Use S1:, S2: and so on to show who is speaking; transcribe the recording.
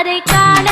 S1: அதை காண